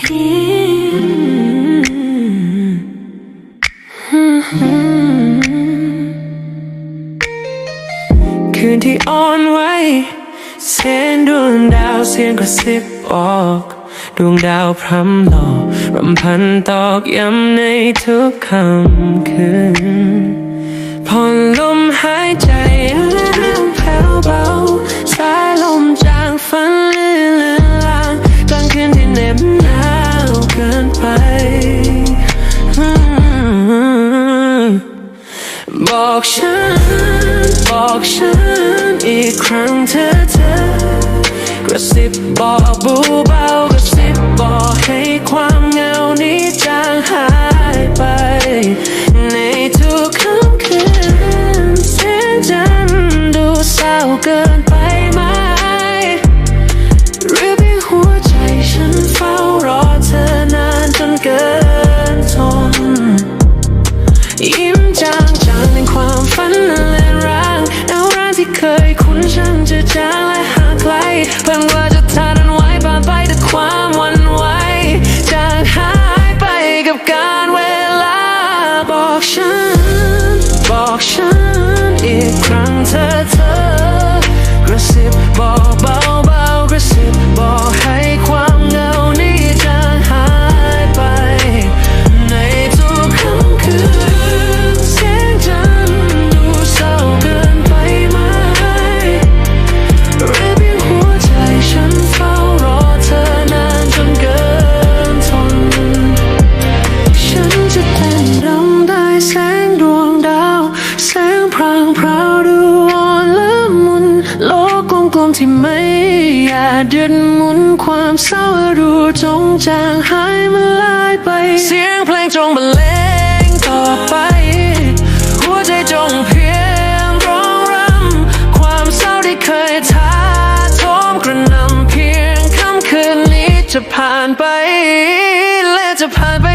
คืนที่อ่อนไหวเส้นดวงดาวเสียงกระซิบออก ดวงดาวพรำหลอกรำพันตอกย้ำในทุกคำคืนพอลมหายใจ บอกฉัน บอกฉันอีกครั้งเธอเธอกระซิบบอกบูเบากระซิบบอกให้ความเหงานี้จางหายไป ในทุกค่ำคืนเสียงจันดูเศร้าเกิน ยคุ้นจะจางและห่างไกลเพิ่งว่าจะทานไว้ผ่านไปแต่ความหวันไหวจางหายไปกับการเวลาบอกฉัน บอกฉันอีกครั้งเธอ ที่ไม่อาจหยุดหมุนความเศร้าดูจงจางหายมันลายไป เสียงเพลงจงบรรเลงต่อไป หัวใจจงเพียงร้องรำความเศร้าที่เคยท้าโถมกระนำเพียงค่ำคืนนี้จะผ่านไป และจะผ่านไป